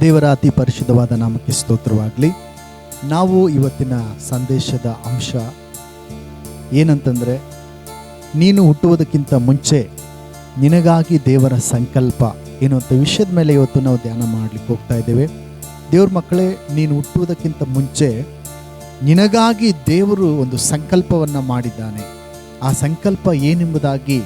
ದೇವರ ಅತಿ ಪರಿಶುದ್ಧವಾದ ನಾಮಕ್ಕೆ ಸ್ತೋತ್ರವಾಗಲಿ. ನಾವು ಇವತ್ತಿನ ಸಂದೇಶದ ಅಂಶ ಏನಂತಂದರೆ, ನೀನು ಹುಟ್ಟುವುದಕ್ಕಿಂತ ಮುಂಚೆ ನಿನಗಾಗಿ ದೇವರ ಸಂಕಲ್ಪ ಏನು ಅಂತ ವಿಷಯದ ಮೇಲೆ ಇವತ್ತು ನಾವು ಧ್ಯಾನ ಮಾಡಲಿಕ್ಕೆ ಹೋಗ್ತಾ ಇದ್ದೇವೆ. ದೇವ್ರ ಮಕ್ಕಳೇ, ನೀನು ಹುಟ್ಟುವುದಕ್ಕಿಂತ ಮುಂಚೆ ನಿನಗಾಗಿ ದೇವರು ಒಂದು ಸಂಕಲ್ಪವನ್ನು ಮಾಡಿದ್ದಾನೆ. ಆ ಸಂಕಲ್ಪ ಏನೆಂಬುದಾಗಿ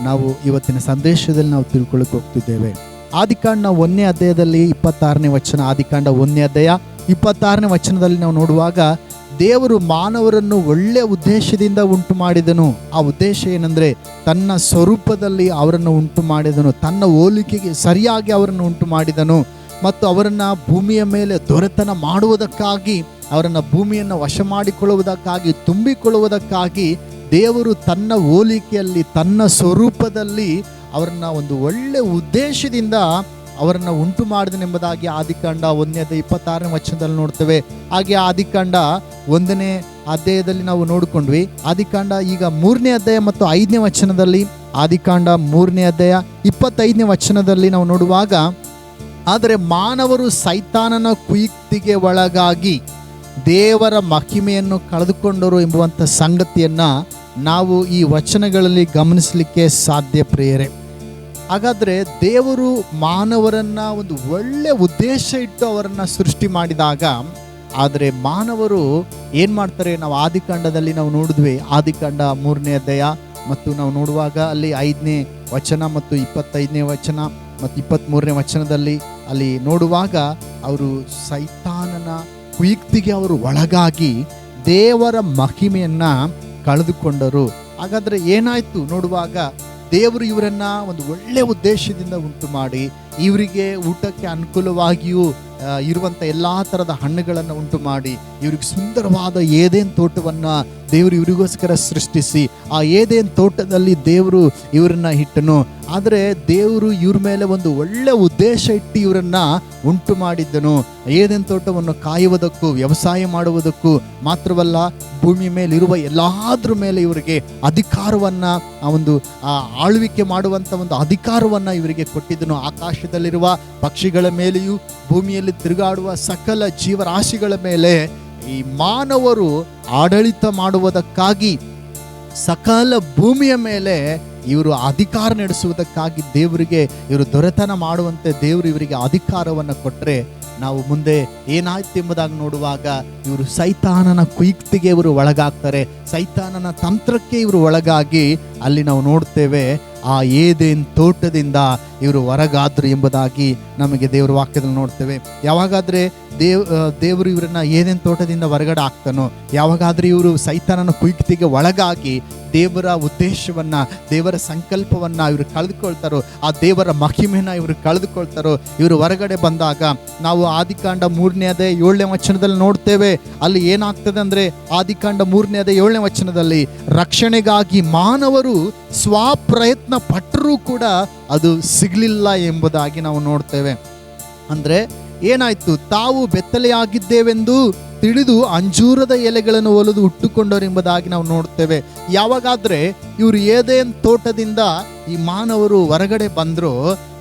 ನಾವು ಇವತ್ತಿನ ಸಂದೇಶದಲ್ಲಿ ನಾವು ತಿಳ್ಕೊಳ್ಳೋಕೆ ಹೋಗ್ತಿದ್ದೇವೆ. ಆದಿಕಾಂಡ ಒಂದನೇ ಅಧ್ಯಾಯದಲ್ಲಿ ಇಪ್ಪತ್ತಾರನೇ ವಚನ ಆದಿಕಾಂಡ ಒಂದನೇ ಅಧ್ಯಾಯ ಇಪ್ಪತ್ತಾರನೇ ವಚನದಲ್ಲಿ ನಾವು ನೋಡುವಾಗ, ದೇವರು ಮಾನವರನ್ನು ಒಳ್ಳೆಯ ಉದ್ದೇಶದಿಂದ ಉಂಟು ಮಾಡಿದನು ಆ ಉದ್ದೇಶ ಏನಂದರೆ, ತನ್ನ ಸ್ವರೂಪದಲ್ಲಿ ಅವರನ್ನು ಉಂಟು ಮಾಡಿದನು ತನ್ನ ಹೋಲಿಕೆಗೆ ಸರಿಯಾಗಿ ಅವರನ್ನು ಉಂಟು ಮಾಡಿದನು ಮತ್ತು ಅವರನ್ನು ಭೂಮಿಯ ಮೇಲೆ ದೊರೆತನ ಮಾಡುವುದಕ್ಕಾಗಿ, ಅವರನ್ನು ಭೂಮಿಯನ್ನು ವಶ ಮಾಡಿಕೊಳ್ಳುವುದಕ್ಕಾಗಿ ತುಂಬಿಕೊಳ್ಳುವುದಕ್ಕಾಗಿ ದೇವರು ತನ್ನ ಹೋಲಿಕೆಯಲ್ಲಿ, ತನ್ನ ಸ್ವರೂಪದಲ್ಲಿ ಅವರನ್ನ ಒಂದು ಒಳ್ಳೆ ಉದ್ದೇಶದಿಂದ ಅವರನ್ನ ಉಂಟು ಮಾಡಿದನೆಂಬುದಾಗಿ ಆದಿಕಾಂಡ ಒಂದನೇದ ಇಪ್ಪತ್ತಾರನೇ ವಚನದಲ್ಲಿ ನೋಡ್ತೇವೆ. ಹಾಗೆ ಆದಿಕಾಂಡ ಒಂದನೇ ಅಧ್ಯಾಯದಲ್ಲಿ ನಾವು ನೋಡಿಕೊಂಡ್ವಿ. ಆದಿಕಾಂಡ ಈಗ ಮೂರನೇ ಅಧ್ಯಾಯ ಮತ್ತು ಐದನೇ ವಚನದಲ್ಲಿ, ಆದಿಕಾಂಡ ಮೂರನೇ ಅಧ್ಯಾಯ ಇಪ್ಪತ್ತೈದನೇ ವಚನದಲ್ಲಿ ನಾವು ನೋಡುವಾಗ, ಆದರೆ ಮಾನವರು ಸೈತಾನನ ಕುಯುಕ್ತಿಗೆ ಒಳಗಾಗಿ ದೇವರ ಮಹಿಮೆಯನ್ನು ಕಳೆದುಕೊಂಡರು ಎಂಬುವಂಥ ಸಂಗತಿಯನ್ನ ನಾವು ಈ ವಚನಗಳಲ್ಲಿ ಗಮನಿಸಲಿಕ್ಕೆ ಸಾಧ್ಯ ಪ್ರಿಯರೇ. ಹಾಗಾದರೆ ದೇವರು ಮಾನವರನ್ನು ಒಂದು ಒಳ್ಳೆ ಉದ್ದೇಶ ಇಟ್ಟು ಅವರನ್ನು ಸೃಷ್ಟಿ ಮಾಡಿದಾಗ, ಆದರೆ ಮಾನವರು ಏನು ಮಾಡ್ತಾರೆ? ನಾವು ಆದಿಕಾಂಡದಲ್ಲಿ ನಾವು ನೋಡಿದ್ವಿ, ಆದಿಕಾಂಡ ಮೂರನೇ ಅಧ್ಯಾಯ ಮತ್ತು ನಾವು ನೋಡುವಾಗ ಅಲ್ಲಿ ಐದನೇ ವಚನ ಮತ್ತು ಇಪ್ಪತ್ತೈದನೇ ವಚನ ಮತ್ತು ಇಪ್ಪತ್ತ್ಮೂರನೇ ವಚನದಲ್ಲಿ ಅಲ್ಲಿ ನೋಡುವಾಗ ಅವರು ಸೈತಾನನ ಕುಯುಕ್ತಿಗೆ ಅವರು ಒಳಗಾಗಿ ದೇವರ ಮಹಿಮೆಯನ್ನ ಕಳೆದುಕೊಂಡರು. ಹಾಗಾದರೆ ಏನಾಯಿತು ನೋಡುವಾಗ ದೇವರು ಇವರನ್ನು ಒಂದು ಒಳ್ಳೆಯ ಉದ್ದೇಶದಿಂದ ಉಂಟು ಮಾಡಿ ಇವರಿಗೆ ಊಟಕ್ಕೆ ಅನುಕೂಲವಾಗಿಯೂ ಇರುವಂಥ ಎಲ್ಲ ತರದ ಹಣ್ಣುಗಳನ್ನು ಉಂಟು ಮಾಡಿ, ಇವ್ರಿಗೆ ಸುಂದರವಾದ ಏದೇನು ತೋಟವನ್ನು ದೇವರು ಇವರಿಗೋಸ್ಕರ ಸೃಷ್ಟಿಸಿ, ಆ ಏದೇನು ತೋಟದಲ್ಲಿ ದೇವರು ಇವರನ್ನ ಇಟ್ಟನು. ಆದರೆ ದೇವರು ಇವ್ರ ಮೇಲೆ ಒಂದು ಒಳ್ಳೆ ಉದ್ದೇಶ ಇಟ್ಟು ಇವರನ್ನ ಉಂಟು ಮಾಡಿದ್ದನು. ಏದೇನ್ ತೋಟವನ್ನು ಕಾಯುವುದಕ್ಕೂ, ವ್ಯವಸಾಯ ಮಾಡುವುದಕ್ಕೂ ಮಾತ್ರವಲ್ಲ, ಭೂಮಿ ಮೇಲಿರುವ ಎಲ್ಲಾದ್ರ ಮೇಲೆ ಇವರಿಗೆ ಅಧಿಕಾರವನ್ನ, ಆ ಒಂದು ಆಳ್ವಿಕೆ ಮಾಡುವಂಥ ಒಂದು ಅಧಿಕಾರವನ್ನ ಇವರಿಗೆ ಕೊಟ್ಟಿದ್ದನು. ಆಕಾಶದಲ್ಲಿರುವ ಪಕ್ಷಿಗಳ ಮೇಲೆಯೂ ಭೂಮಿಯಲ್ಲಿ ತಿರುಗಾಡುವ ಸಕಲ ಜೀವರಾಶಿಗಳ ಮೇಲೆ ಈ ಮಾನವರು ಆಡಳಿತ ಮಾಡುವುದಕ್ಕಾಗಿ ಸಕಲ ಭೂಮಿಯ ಮೇಲೆ ಇವರು ಅಧಿಕಾರ ನಡೆಸುವುದಕ್ಕಾಗಿ ದೇವರಿಗೆ ಇವರು ದೊರೆತನ ಮಾಡುವಂತೆ ದೇವರು ಇವರಿಗೆ ಅಧಿಕಾರವನ್ನು ಕೊಟ್ಟರೆ ನಾವು ಮುಂದೆ ಏನಾಯ್ತು ಎಂಬುದಾಗಿ ನೋಡುವಾಗ ಇವರು ಸೈತಾನನ ಕುಯುಕ್ತಿಗೆ ಇವರು ಒಳಗಾಗ್ತಾರೆ. ಸೈತಾನನ ತಂತ್ರಕ್ಕೆ ಇವರು ಒಳಗಾಗಿ ಅಲ್ಲಿ ನಾವು ನೋಡ್ತೇವೆ ಆ ಏದೇನ್ ತೋಟದಿಂದ ಇವರು ಹೊರಗಾದ್ರು ಎಂಬುದಾಗಿ ನಮಗೆ ದೇವರ ವಾಕ್ಯದಲ್ಲಿ ನೋಡ್ತೇವೆ. ಯಾವಾಗಾದ್ರೆ ದೇವ್ ದೇವರು ಇವರನ್ನ ಏನೇನು ತೋಟದಿಂದ ಹೊರಗಡೆ ಹಾಕ್ತಾನೋ, ಯಾವಾಗಾದರೂ ಇವರು ಸೈತಾನನ ಕುಯುಕ್ತಿಗೆ ಒಳಗಾಗಿ ದೇವರ ಉದ್ದೇಶವನ್ನ, ದೇವರ ಸಂಕಲ್ಪವನ್ನ ಇವರು ಕಳೆದುಕೊಳ್ತಾರೋ, ಆ ದೇವರ ಮಹಿಮೆನ ಇವರು ಕಳೆದುಕೊಳ್ತಾರೋ, ಇವರು ಹೊರಗಡೆ ಬಂದಾಗ ನಾವು ಆದಿಕಾಂಡ ಮೂರನೇ ಅದೇ ಏಳನೇ ವಚನದಲ್ಲಿ ನೋಡ್ತೇವೆ, ಅಲ್ಲಿ ಏನಾಗ್ತದೆ ಅಂದ್ರೆ ಆದಿಕಾಂಡ ಮೂರನೇ ಅದೇ ಏಳನೇ ವಚನದಲ್ಲಿ, ರಕ್ಷಣೆಗಾಗಿ ಮಾನವರು ಸ್ವಪ್ರಯತ್ನ ಪಟ್ಟರೂ ಕೂಡ ಅದು ಸಿಗ್ಲಿಲ್ಲ ಎಂಬುದಾಗಿ ನಾವು ನೋಡ್ತೇವೆ. ಅಂದ್ರೆ ಏನಾಯ್ತು? ತಾವು ಬೆತ್ತಲೆಯಾಗಿದ್ದೇವೆಂದು ತಿಳಿದು ಅಂಜೂರದ ಎಲೆಗಳನ್ನು ಒಲಿದು ಹುಟ್ಟುಕೊಂಡರೆಂಬುದಾಗಿ ನಾವು ನೋಡ್ತೇವೆ ಯಾವಾಗಾದ್ರೆ ಇವರು ಏದೇನ್ ತೋಟದಿಂದ ಈ ಮಾನವರು ಹೊರಗಡೆ ಬಂದ್ರು,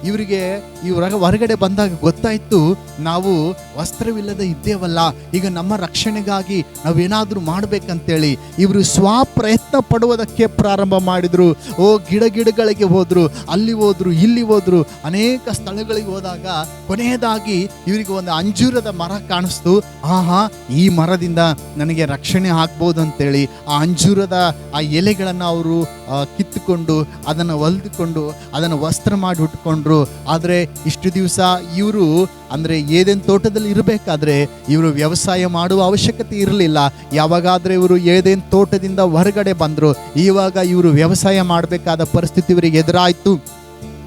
ಇವರಿಗೆ ಇವ್ರ ಹೊರಗಡೆ ಬಂದಾಗ ಗೊತ್ತಾಯ್ತು, ನಾವು ವಸ್ತ್ರವಿಲ್ಲದೆ ಇದ್ದೇವಲ್ಲ, ಈಗ ನಮ್ಮ ರಕ್ಷಣೆಗಾಗಿ ನಾವೇನಾದ್ರೂ ಮಾಡ್ಬೇಕಂತೇಳಿ ಇವರು ಸ್ವಪ್ರಯತ್ನ ಪಡುವುದಕ್ಕೆ ಪ್ರಾರಂಭ ಮಾಡಿದ್ರು. ಓ, ಗಿಡ ಗಿಡಗಳಿಗೆ ಹೋದ್ರು, ಅಲ್ಲಿ ಹೋದ್ರು, ಇಲ್ಲಿ ಹೋದ್ರು, ಅನೇಕ ಸ್ಥಳಗಳಿಗೆ ಹೋದಾಗ ಕೊನೆಯದಾಗಿ ಇವರಿಗೆ ಒಂದು ಅಂಜೂರದ ಮರ ಕಾಣಿಸ್ತು. ಆಹಾ, ಈ ಮರದಿಂದ ನನಗೆ ರಕ್ಷಣೆ ಆಗ್ಬೋದು ಅಂತೇಳಿ ಆ ಅಂಜೂರದ, ಆ ಎಲೆಗಳನ್ನು ಅವರು ಕಿತ್ತುಕೊಂಡು, ಅದನ್ನು ಹೊಲಿದುಕೊಂಡು, ಅದನ್ನು ವಸ್ತ್ರ ಮಾಡಿ ಉಟ್ಕೊಂಡ್ರು. ಆದರೆ ಇಷ್ಟು ದಿವಸ ಇವರು, ಅಂದರೆ ಏದೇನು ತೋಟದಲ್ಲಿ ಇರಬೇಕಾದ್ರೆ ಇವರು ವ್ಯವಸಾಯ ಮಾಡುವ ಅವಶ್ಯಕತೆ ಇರಲಿಲ್ಲ. ಯಾವಾಗಾದರೆ ಇವರು ಏದೇನು ತೋಟದಿಂದ ಹೊರಗಡೆ ಬಂದರು, ಇವಾಗ ಇವರು ವ್ಯವಸಾಯ ಮಾಡಬೇಕಾದ ಪರಿಸ್ಥಿತಿ ಇವರಿಗೆ ಎದುರಾಯಿತು.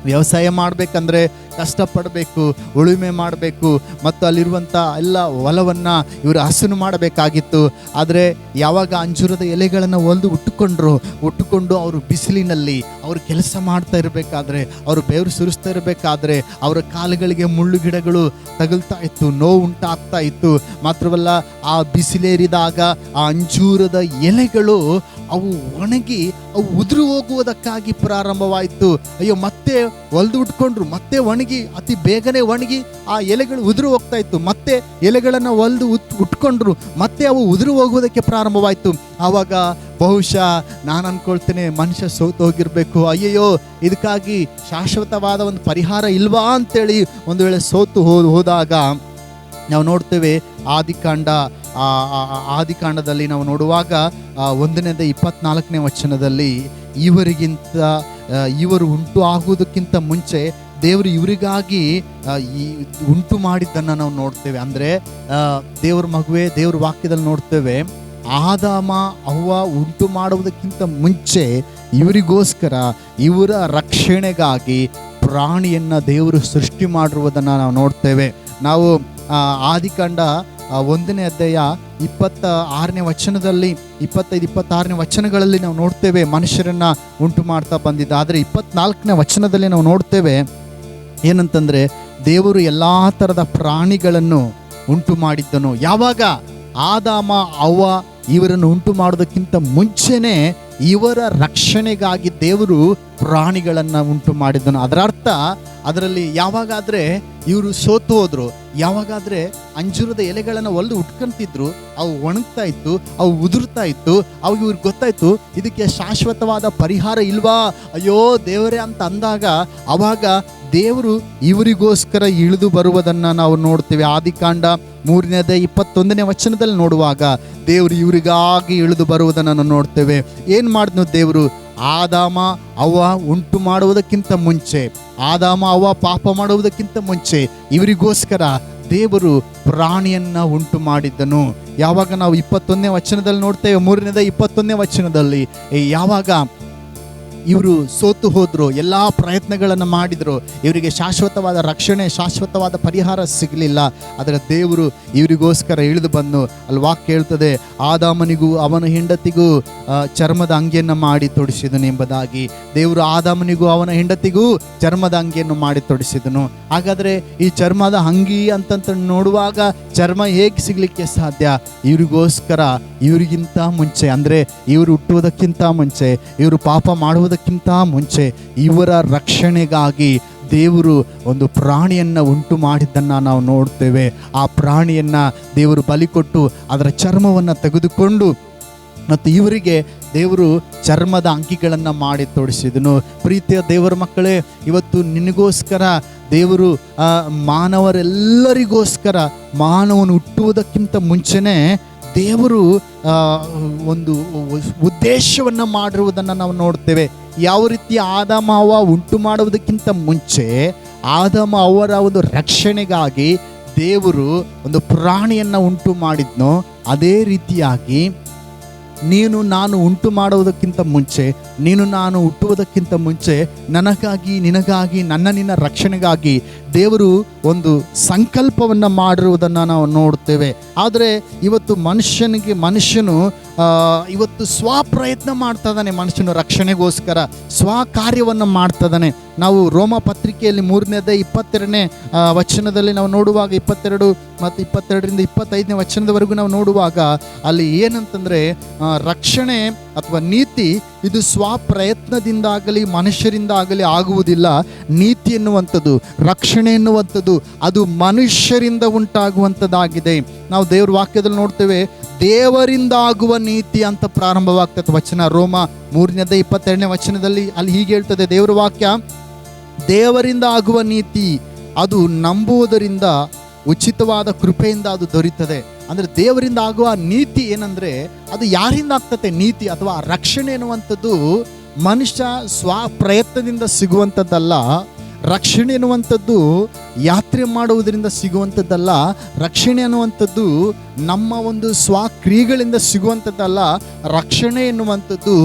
ವ್ಯವಸಾಯ ಮಾಡಬೇಕಂದ್ರೆ ಕಷ್ಟಪಡಬೇಕು, ಉಳುಮೆ ಮಾಡಬೇಕು ಮತ್ತು ಅಲ್ಲಿರುವಂಥ ಎಲ್ಲ ಹೊಲವನ್ನು ಇವರು ಹಸನು ಮಾಡಬೇಕಾಗಿತ್ತು. ಆದರೆ ಯಾವಾಗ ಅಂಜೂರದ ಎಲೆಗಳನ್ನು ಹೊಲಿದು ಉಟ್ಟುಕೊಂಡ್ರು, ಉಟ್ಟುಕೊಂಡು ಅವರು ಬಿಸಿಲಿನಲ್ಲಿ ಅವರು ಕೆಲಸ ಮಾಡ್ತಾ ಇರಬೇಕಾದ್ರೆ, ಅವರು ಬೆವರು ಸುರಿಸ್ತಾ ಇರಬೇಕಾದ್ರೆ ಅವರ ಕಾಲುಗಳಿಗೆ ಮುಳ್ಳು ಗಿಡಗಳು ತಗುಲ್ತಾ ಇತ್ತು, ನೋವು ಉಂಟಾಗ್ತಾ ಇತ್ತು. ಮಾತ್ರವಲ್ಲ ಆ ಬಿಸಿಲೇರಿದಾಗ ಆ ಅಂಜೂರದ ಎಲೆಗಳು ಅವು ಒಣಗಿ ಅವು ಉದುರು ಹೋಗುವುದಕ್ಕಾಗಿ ಪ್ರಾರಂಭವಾಯಿತು. ಅಯ್ಯೋ, ಮತ್ತೆ ಹೊಲ್ದು ಉಟ್ಕೊಂಡ್ರು, ಮತ್ತೆ ಒಣಗಿ ಒಣಗಿ, ಅತಿ ಬೇಗನೆ ಒಣಗಿ ಆ ಎಲೆಗಳು ಉದುರು ಹೋಗ್ತಾ ಇತ್ತು. ಮತ್ತೆ ಎಲೆಗಳನ್ನು ಒಲ್ದು ಉತ್, ಉಟ್ಕೊಂಡ್ರು. ಮತ್ತೆ ಅವು ಉದುರು ಹೋಗುವುದಕ್ಕೆ ಪ್ರಾರಂಭವಾಯಿತು. ಆವಾಗ ಬಹುಶಃ ನಾನು ಅನ್ಕೊಳ್ತೇನೆ ಮನುಷ್ಯ ಸೋತು ಹೋಗಿರಬೇಕು. ಅಯ್ಯಯ್ಯೋ, ಇದಕ್ಕಾಗಿ ಶಾಶ್ವತವಾದ ಒಂದು ಪರಿಹಾರ ಇಲ್ವಾ ಅಂತೇಳಿ ಒಂದು ವೇಳೆ ಸೋತು ಹೋದಾಗ ನಾವು ನೋಡ್ತೇವೆ ಆದಿಕಾಂಡ ಆದಿಕಾಂಡದಲ್ಲಿ ನಾವು ನೋಡುವಾಗ ಒಂದನೇದ ಇಪ್ಪತ್ನಾಲ್ಕನೇ ವಚನದಲ್ಲಿ ಇವರಿಗಿಂತ ಇವರು ಉಂಟು ಆಗುವುದಕ್ಕಿಂತ ಮುಂಚೆ ದೇವರು ಇವರಿಗಾಗಿ ಈ ಉಂಟು ಮಾಡಿದ್ದನ್ನು ನಾವು ನೋಡ್ತೇವೆ. ಅಂದರೆ ದೇವ್ರ ಮಗುವೆ, ದೇವ್ರ ವಾಕ್ಯದಲ್ಲಿ ನೋಡ್ತೇವೆ, ಆದಾಮ ಅವ್ವ ಉಂಟು ಮಾಡುವುದಕ್ಕಿಂತ ಮುಂಚೆ ಇವರಿಗೋಸ್ಕರ ಇವರ ರಕ್ಷಣೆಗಾಗಿ ಪ್ರಾಣಿಯನ್ನು ದೇವರು ಸೃಷ್ಟಿ ಮಾಡಿರುವುದನ್ನು ನಾವು ನೋಡ್ತೇವೆ. ನಾವು ಆದಿಕಂಡ ಒಂದನೇ ಅಧ್ಯಾಯ ಇಪ್ಪತ್ತ ಆರನೇ ವಚನದಲ್ಲಿ, ಇಪ್ಪತ್ತೈದು, ಇಪ್ಪತ್ತಾರನೇ ವಚನಗಳಲ್ಲಿ ನಾವು ನೋಡ್ತೇವೆ ಮನುಷ್ಯರನ್ನು ಉಂಟು ಮಾಡ್ತಾ ಬಂದಿದ್ದ ಆದರೆ ಇಪ್ಪತ್ನಾಲ್ಕನೇ ವಚನದಲ್ಲಿ ನಾವು ನೋಡ್ತೇವೆ ಏನಂತಂದ್ರೆ ದೇವರು ಎಲ್ಲಾ ಥರದ ಪ್ರಾಣಿಗಳನ್ನು ಉಂಟು ಮಾಡಿದ್ದನು. ಯಾವಾಗ? ಆದಾಮ, ಅವ್ವ ಇವರನ್ನು ಉಂಟು ಮಾಡೋದಕ್ಕಿಂತ ಮುಂಚೆನೆ ಇವರ ರಕ್ಷಣೆಗಾಗಿ ದೇವರು ಪ್ರಾಣಿಗಳನ್ನು ಉಂಟು ಮಾಡಿದ್ದನು. ಅದರ ಅರ್ಥ ಅದರಲ್ಲಿ ಯಾವಾಗಾದ್ರೆ ಇವರು ಸೋತು ಹೋದ್ರು, ಯಾವಾಗಾದ್ರೆ ಅಂಜೂರದ ಎಲೆಗಳನ್ನು ಒಲ್ದು ಉಟ್ಕೊಂತಿದ್ರು, ಅವು ಒಣಗ್ತಾ ಇತ್ತು, ಅವು ಉದುರ್ತಾ ಇತ್ತು ಅವಾಗ ಇವ್ರಿಗೆ ಗೊತ್ತಾಯ್ತು, ಇದಕ್ಕೆ ಶಾಶ್ವತವಾದ ಪರಿಹಾರ ಇಲ್ವಾ? ಅಯ್ಯೋ ದೇವರೇ ಅಂತ ಅಂದಾಗ ಅವಾಗ ದೇವರು ಇವರಿಗೋಸ್ಕರ ಇಳಿದು ಬರುವುದನ್ನ ನಾವು ನೋಡ್ತೇವೆ. ಆದಿಕಾಂಡ ಮೂರನೇದ ಇಪ್ಪತ್ತೊಂದನೇ ವಚನದಲ್ಲಿ ನೋಡುವಾಗ ದೇವರು ಇವರಿಗಾಗಿ ಇಳಿದು ಬರುವುದನ್ನು ನೋಡ್ತೇವೆ. ಏನು ಮಾಡಿದ್ನು ದೇವರು? ಆದಾಮ ಅವ್ವ ಉಂಟು ಮಾಡುವುದಕ್ಕಿಂತ ಮುಂಚೆ, ಆದಾಮ ಅವ್ವ ಪಾಪ ಮಾಡುವುದಕ್ಕಿಂತ ಮುಂಚೆ ಇವರಿಗೋಸ್ಕರ ದೇವರು ಪ್ರಾಣಿಯನ್ನ ಉಂಟು ಮಾಡಿದ್ದನು. ಯಾವಾಗ ನಾವು ಇಪ್ಪತ್ತೊಂದನೇ ವಚನದಲ್ಲಿ ನೋಡ್ತೇವೆ, ಮೂರನೇದ ಇಪ್ಪತ್ತೊಂದನೇ ವಚನದಲ್ಲಿ ಯಾವಾಗ ಇವರು ಸೋತು ಹೋದರು, ಎಲ್ಲ ಪ್ರಯತ್ನಗಳನ್ನು ಮಾಡಿದರು, ಇವರಿಗೆ ಶಾಶ್ವತವಾದ ರಕ್ಷಣೆ, ಶಾಶ್ವತವಾದ ಪರಿಹಾರ ಸಿಗಲಿಲ್ಲ. ಆದರೆ ದೇವರು ಇವರಿಗೋಸ್ಕರ ಇಳಿದು ಬಂದು, ಅಲ್ಲಿ ವಾಕ್ ಕೇಳ್ತದೆ, ಆದಾಮನಿಗೂ ಅವನ ಹೆಂಡತಿಗೂ ಚರ್ಮದ ಅಂಗಿಯನ್ನು ಮಾಡಿ ತೊಡಿಸಿದನು ಎಂಬುದಾಗಿ. ದೇವರು ಆದಾಮನಿಗೂ ಅವನ ಹೆಂಡತಿಗೂ ಚರ್ಮದ ಅಂಗಿಯನ್ನು ಮಾಡಿ ತೊಡಿಸಿದನು. ಹಾಗಾದ್ರೆ ಈ ಚರ್ಮದ ಅಂಗಿ ಅಂತಂತ ನೋಡುವಾಗ ಚರ್ಮ ಹೇಗೆ ಸಿಗಲಿಕ್ಕೆ ಸಾಧ್ಯ? ಇವರಿಗೋಸ್ಕರ, ಇವರಿಗಿಂತ ಮುಂಚೆ, ಅಂದ್ರೆ ಇವರು ಹುಟ್ಟುವುದಕ್ಕಿಂತ ಮುಂಚೆ, ಇವರು ಪಾಪ ಮಾಡುವುದಕ್ಕಿಂತ ಮುಂಚೆ ಇವರ ರಕ್ಷಣೆಗಾಗಿ ದೇವರು ಒಂದು ಪ್ರಾಣಿಯನ್ನು ಉಂಟು ಮಾಡಿದ್ದನ್ನು ನಾವು ನೋಡ್ತೇವೆ. ಆ ಪ್ರಾಣಿಯನ್ನು ದೇವರು ಬಲಿ ಕೊಟ್ಟು ಅದರ ಚರ್ಮವನ್ನು ತೆಗೆದುಕೊಂಡು ಮತ್ತು ಇವರಿಗೆ ದೇವರು ಚರ್ಮದ ಅಂಕಿಗಳನ್ನು ಮಾಡಿ ತೊಡಿಸಿದನು. ಪ್ರೀತಿಯ ದೇವರ ಮಕ್ಕಳೇ, ಇವತ್ತು ನಿನಗೋಸ್ಕರ ದೇವರು ಮಾನವರೆಲ್ಲರಿಗೋಸ್ಕರ ಮಾನವನು ಹುಟ್ಟುವುದಕ್ಕಿಂತ ಮುಂಚೆನೇ ದೇವರು ಒಂದು ಉದ್ದೇಶವನ್ನು ಮಾಡಿರುವುದನ್ನು ನಾವು ನೋಡ್ತೇವೆ. ಯಾವ ರೀತಿ ಆದಾಮ ಉಂಟು ಮಾಡುವುದಕ್ಕಿಂತ ಮುಂಚೆ ಆದಮ ಅವರ ಒಂದು ರಕ್ಷಣೆಗಾಗಿ ದೇವರು ಒಂದು ಪ್ರಾಣಿಯನ್ನು ಉಂಟು ಮಾಡಿದ್ನೋ, ಅದೇ ರೀತಿಯಾಗಿ ನೀನು ನಾನು ಉಂಟು ಮಾಡುವುದಕ್ಕಿಂತ ಮುಂಚೆ, ನೀನು ನಾನು ಹುಟ್ಟುವುದಕ್ಕಿಂತ ಮುಂಚೆ ನನಗಾಗಿ ನಿನಗಾಗಿ ನನ್ನ ನಿನ್ನ ರಕ್ಷಣೆಗಾಗಿ ದೇವರು ಒಂದು ಸಂಕಲ್ಪವನ್ನು ಮಾಡಿರುವುದನ್ನು ನಾವು ನೋಡ್ತೇವೆ ಆದರೆ ಇವತ್ತು ಮನುಷ್ಯನಿಗೆ ಮನುಷ್ಯನು ಇವತ್ತು ಸ್ವಪ್ರಯತ್ನ ಮಾಡ್ತಾ ಇದ್ದಾನೆ. ಮನುಷ್ಯನು ರಕ್ಷಣೆಗೋಸ್ಕರ ಸ್ವ ಕಾರ್ಯವನ್ನು ಮಾಡ್ತಾ ಇದ್ದಾನೆ. ನಾವು ರೋಮ ಪತ್ರಿಕೆಯಲ್ಲಿ ಮೂರನೇದೇ, ಇಪ್ಪತ್ತೆರಡನೇ ವಚನದಲ್ಲಿ ನಾವು ನೋಡುವಾಗ, ಇಪ್ಪತ್ತೆರಡು ಮತ್ತು ಇಪ್ಪತ್ತೆರಡರಿಂದ ಇಪ್ಪತ್ತೈದನೇ ವಚನದವರೆಗೂ ನಾವು ನೋಡುವಾಗ ಅಲ್ಲಿ ಏನಂತಂದರೆ ರಕ್ಷಣೆ ಅಥವಾ ನೀತಿ ಇದು ಸ್ವಪ್ರಯತ್ನದಿಂದಾಗಲಿ, ಮನುಷ್ಯರಿಂದಾಗಲಿ ಆಗುವುದಿಲ್ಲ. ನೀತಿ ಎನ್ನುವಂಥದ್ದು, ರಕ್ಷಣೆ ಎನ್ನುವಂಥದ್ದು, ಅದು ಮನುಷ್ಯರಿಂದ ಉಂಟಾಗುವಂಥದ್ದಾಗಿದೆ. ನಾವು ದೇವ್ರ ವಾಕ್ಯದಲ್ಲಿ ನೋಡ್ತೇವೆ, ದೇವರಿಂದ ಆಗುವ ನೀತಿ ಅಂತ ಪ್ರಾರಂಭವಾಗ್ತದೆ ವಚನ. ರೋಮ ಮೂರನೇದ ಇಪ್ಪತ್ತೆರಡನೇ ವಚನದಲ್ಲಿ ಅಲ್ಲಿ ಹೀಗೆ ಹೇಳ್ತದೆ, ದೇವರ ವಾಕ್ಯ, ದೇವರಿಂದ ಆಗುವ ನೀತಿ, ಅದು ನಂಬುವುದರಿಂದ, ಉಚಿತವಾದ ಕೃಪೆಯಿಂದ ಅದು ದೊರೀತದೆ. ಅಂದ್ರೆ ದೇವರಿಂದ ಆಗುವ ನೀತಿ ಏನಂದರೆ ಅದು ಯಾರಿಂದ ಆಗ್ತತೆ? ನೀತಿ ಅಥವಾ ರಕ್ಷಣೆ ಎನ್ನುವಂಥದ್ದು ಮನುಷ್ಯ ಸ್ವ ಪ್ರಯತ್ನದಿಂದ ಸಿಗುವಂಥದ್ದಲ್ಲ, ರಕ್ಷಣೆ ಎನ್ನುವಂಥದ್ದು ಯಾತ್ರೆ ಮಾಡುವುದರಿಂದ ಸಿಗುವಂಥದ್ದಲ್ಲ, ರಕ್ಷಣೆ ಅನ್ನುವಂಥದ್ದು ನಮ್ಮ ಒಂದು ಸ್ವಕ್ರಿಯೆಗಳಿಂದ ಸಿಗುವಂಥದ್ದಲ್ಲ, ರಕ್ಷಣೆ ಎನ್ನುವಂಥದ್ದು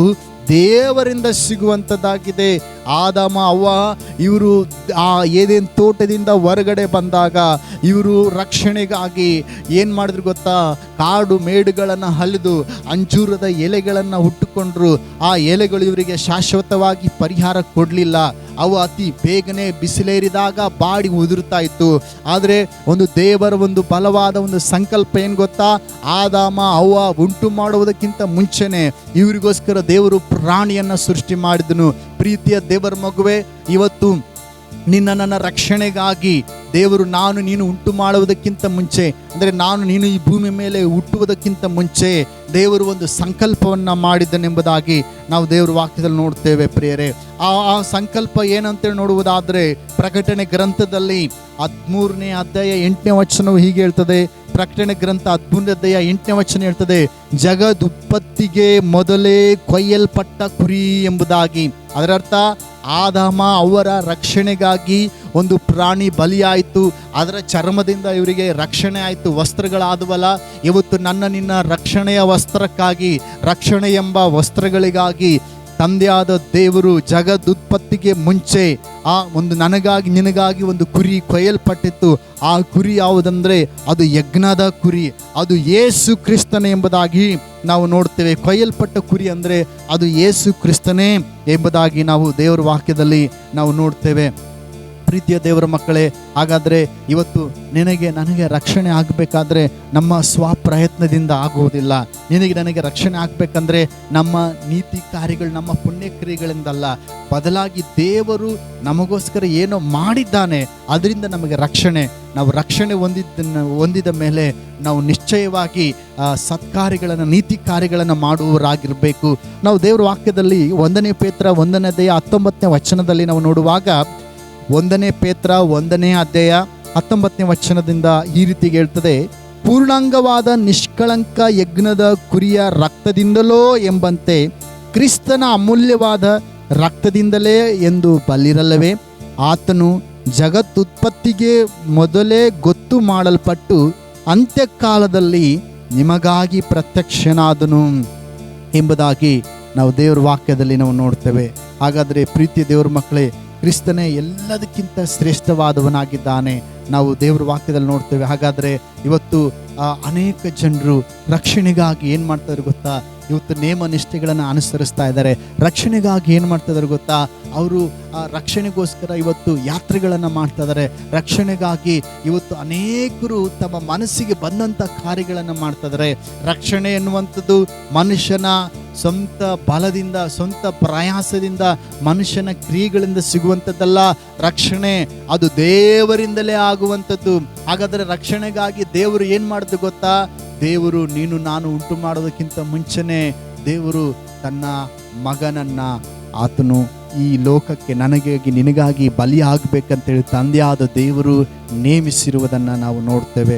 ದೇವರಿಂದ ಸಿಗುವಂಥದ್ದಾಗಿದೆ. ಆದಾಮ, ಅವ್ವ, ಇವರು ಆ ಏದೇನು ತೋಟದಿಂದ ಹೊರಗಡೆ ಬಂದಾಗ ಇವರು ರಕ್ಷಣೆಗಾಗಿ ಏನು ಮಾಡಿದ್ರು ಗೊತ್ತಾ? ಕಾಡು ಮೇಡುಗಳನ್ನು ಹಲಿದು ಅಂಜೂರದ ಎಲೆಗಳನ್ನು ಹುಟ್ಟುಕೊಂಡ್ರು ಆ ಎಲೆಗಳು ಇವರಿಗೆ ಶಾಶ್ವತವಾಗಿ ಪರಿಹಾರ ಕೊಡಲಿಲ್ಲ. ಅವು ಅತಿ ಬೇಗನೆ ಬಿಸಿಲೇರಿದಾಗ ಬಾಡಿ ಉದುರ್ತಾ ಇತ್ತು. ಆದರೆ ಒಂದು ದೇವರ ಒಂದು ಬಲವಾದ ಒಂದು ಸಂಕಲ್ಪ ಏನು ಗೊತ್ತಾ? ಆದಾಮ, ಅವ್ವ ಉಂಟು ಮಾಡುವುದಕ್ಕಿಂತ ಮುಂಚೆನೆ ಇವರಿಗೋಸ್ಕರ ದೇವರು ಪ್ರಾಣಿಯನ್ನು ಸೃಷ್ಟಿ ಮಾಡಿದನು. ಪ್ರೀತಿಯ ದೇವರ ಮಗುವೆ, ಇವತ್ತು ನಿನ್ನ ನನ್ನ ರಕ್ಷಣೆಗಾಗಿ ದೇವರು ನಾನು ನೀನು ಉಂಟು ಮಾಡುವುದಕ್ಕಿಂತ ಮುಂಚೆ, ಅಂದರೆ ನಾನು ನೀನು ಈ ಭೂಮಿ ಮೇಲೆ ಹುಟ್ಟುವುದಕ್ಕಿಂತ ಮುಂಚೆ ದೇವರು ಒಂದು ಸಂಕಲ್ಪವನ್ನು ಮಾಡಿದ್ದನೆಂಬುದಾಗಿ ನಾವು ದೇವರ ವಾಕ್ಯದಲ್ಲಿ ನೋಡ್ತೇವೆ ಪ್ರಿಯರೇ. ಆ ಆ ಸಂಕಲ್ಪ ಏನಂತೇಳಿ ನೋಡುವುದಾದರೆ ಪ್ರಕಟಣೆ ಗ್ರಂಥದಲ್ಲಿ ಹದಿಮೂರನೇ ಅಧ್ಯಾಯ ಎಂಟನೇ ವಚನವು ಹೀಗೆ ಹೇಳ್ತದೆ. ಪ್ರಕಟಣೆ ಗ್ರಂಥ ಹದಿಮೂರನೇ ಅಧ್ಯಾಯ ಎಂಟನೇ ವಚನ ಹೇಳ್ತದೆ. ಜಗದುತ್ಪತ್ತಿಗೆ ಮೊದಲೇ ಕೊಯ್ಯಲ್ಪಟ್ಟ ಕುರಿ ಎಂಬುದಾಗಿ. ಅದರರ್ಥ ಆದಮ ಅವರ ರಕ್ಷಣೆಗಾಗಿ ಒಂದು ಪ್ರಾಣಿ ಬಲಿಯಾಯಿತು. ಅದರ ಚರ್ಮದಿಂದ ಇವರಿಗೆ ರಕ್ಷಣೆ ಆಯಿತು. ವಸ್ತ್ರಗಳಾದವಲ್ಲ, ಇವತ್ತು ನನ್ನ ನಿನ್ನ ರಕ್ಷಣೆಯ ವಸ್ತ್ರಕ್ಕಾಗಿ, ರಕ್ಷಣೆ ಎಂಬ ವಸ್ತ್ರಗಳಿಗಾಗಿ ತಂದೆಯಾದ ದೇವರು ಜಗದುತ್ಪತ್ತಿಗೆ ಮುಂಚೆ ಆ ಒಂದು ನನಗಾಗಿ ನಿನಗಾಗಿ ಒಂದು ಕುರಿ ಕೊಯ್ಯಲ್ಪಟ್ಟಿತ್ತು. ಆ ಕುರಿ ಯಾವುದಂದ್ರೆ ಅದು ಯಜ್ಞದ ಕುರಿ, ಅದು ಏಸು ಕ್ರಿಸ್ತನೇ ಎಂಬುದಾಗಿ ನಾವು ನೋಡ್ತೇವೆ ಕೊಯ್ಯಲ್ಪಟ್ಟ ಕುರಿ ಅಂದರೆ ಅದು ಏಸು ಕ್ರಿಸ್ತನೇ ಎಂಬುದಾಗಿ ನಾವು ದೇವರ ವಾಕ್ಯದಲ್ಲಿ ನಾವು ನೋಡ್ತೇವೆ ಪ್ರೀತಿಯ ದೇವರ ಮಕ್ಕಳೇ, ಹಾಗಾದರೆ ಇವತ್ತು ನಿನಗೆ, ನನಗೆ ರಕ್ಷಣೆ ಆಗಬೇಕಾದ್ರೆ ನಮ್ಮ ಸ್ವಪ್ರಯತ್ನದಿಂದ ಆಗುವುದಿಲ್ಲ. ನಿನಗೆ, ನನಗೆ ರಕ್ಷಣೆ ಆಗಬೇಕಂದ್ರೆ ನಮ್ಮ ನೀತಿ ಕಾರ್ಯಗಳು, ನಮ್ಮ ಪುಣ್ಯಕ್ರಿಯೆಗಳಿಂದಲ್ಲ. ಬದಲಾಗಿ ದೇವರು ನಮಗೋಸ್ಕರ ಏನೋ ಮಾಡಿದ್ದಾನೆ, ಅದರಿಂದ ನಮಗೆ ರಕ್ಷಣೆ. ನಾವು ರಕ್ಷಣೆ ಹೊಂದಿದ್ದನ್ನು, ಹೊಂದಿದ ಮೇಲೆ ನಾವು ನಿಶ್ಚಯವಾಗಿ ಸತ್ಕಾರ್ಯಗಳನ್ನು, ನೀತಿ ಕಾರ್ಯಗಳನ್ನು ಮಾಡುವವರಾಗಿರಬೇಕು. ನಾವು ದೇವರ ವಾಕ್ಯದಲ್ಲಿ ಒಂದನೇ ಪೇತ್ರ, ಒಂದನೇ ಅಧ್ಯಾಯ ಹತ್ತೊಂಬತ್ತನೇ ವಚನದಲ್ಲಿ ನಾವು ನೋಡುವಾಗ ಒಂದನೇ ಪೇತ್ರ, ಒಂದನೇ ಅಧ್ಯಾಯ ಹತ್ತೊಂಬತ್ತನೇ ವಚನದಿಂದ ಈ ರೀತಿ ಹೇಳ್ತದೆ, ಪೂರ್ಣಾಂಗವಾದ ನಿಷ್ಕಳಂಕ ಯಜ್ಞದ ಕುರಿಯ ರಕ್ತದಿಂದಲೋ ಎಂಬಂತೆ ಕ್ರಿಸ್ತನ ಅಮೂಲ್ಯವಾದ ರಕ್ತದಿಂದಲೇ ಎಂದು ಬಲ್ಲಿರಲ್ಲವೇ? ಆತನು ಜಗತ್ತುತ್ಪತ್ತಿಗೆ ಮೊದಲೇ ಗೊತ್ತು ಮಾಡಲ್ಪಟ್ಟು ಅಂತ್ಯಕಾಲದಲ್ಲಿ ನಿಮಗಾಗಿ ಪ್ರತ್ಯಕ್ಷನಾದನು ಎಂಬುದಾಗಿ ನಾವು ದೇವರ ವಾಕ್ಯದಲ್ಲಿ ನಾವು ನೋಡ್ತೇವೆ. ಹಾಗಾದರೆ ಪ್ರೀತಿ ದೇವರ ಮಕ್ಕಳೇ ಕ್ರಿಸ್ತನೇ ಎಲ್ಲದಕ್ಕಿಂತ ಶ್ರೇಷ್ಠವಾದವನಾಗಿದ್ದಾನೆ. ನಾವು ದೇವರ ವಾಕ್ಯದಲ್ಲಿ ನೋಡ್ತೇವೆ. ಹಾಗಾದರೆ ಇವತ್ತು ಅನೇಕ ಜನರು ರಕ್ಷಣೆಗಾಗಿ ಏನು ಮಾಡ್ತಾರೆ ಗೊತ್ತಾ? ಇವತ್ತು ನೇಮ ನಿಷ್ಠೆಗಳನ್ನು ಅನುಸರಿಸ್ತಾ ಇದ್ದಾರೆ. ರಕ್ಷಣೆಗಾಗಿ ಏನು ಮಾಡ್ತಾ ಇದ್ದಾರೆ ಗೊತ್ತಾ? ಅವರು, ಆ, ರಕ್ಷಣೆಗೋಸ್ಕರ ಇವತ್ತು ಯಾತ್ರೆಗಳನ್ನು ಮಾಡ್ತಾ ಇದ್ದಾರೆ ರಕ್ಷಣೆಗಾಗಿ ಇವತ್ತು ಅನೇಕರು ತಮ್ಮ ಮನಸ್ಸಿಗೆ ಬಂದಂಥ ಕಾರ್ಯಗಳನ್ನು ಮಾಡ್ತಾ ಇದ್ದಾರೆ ರಕ್ಷಣೆ ಎನ್ನುವಂಥದ್ದು ಮನುಷ್ಯನ ಸ್ವಂತ ಬಲದಿಂದ, ಸ್ವಂತ ಪ್ರಯಾಸದಿಂದ ಮನುಷ್ಯನ ಕ್ರಿಯೆಗಳಿಂದ ಸಿಗುವಂಥದ್ದಲ್ಲ. ರಕ್ಷಣೆ, ಅದು ದೇವರಿಂದಲೇ ಆಗುವಂಥದ್ದು. ಹಾಗಾದರೆ ರಕ್ಷಣೆಗಾಗಿ ದೇವರು ಏನು ಮಾಡಿದ್ದು ಗೊತ್ತಾ? ದೇವರು, ನೀನು, ನಾನು ಉಂಟು ಮಾಡೋದಕ್ಕಿಂತ ಮುಂಚೆನೇ ದೇವರು ತನ್ನ ಮಗನನ್ನ ಆತನು ಈ ಲೋಕಕ್ಕೆ ನನಗಾಗಿ, ನಿನಗಾಗಿ ಬಲಿ ಆಗಬೇಕಂತೇಳಿ ತಂದೆಯಾದ ದೇವರು ನೇಮಿಸಿರುವುದನ್ನು ನಾವು ನೋಡ್ತೇವೆ.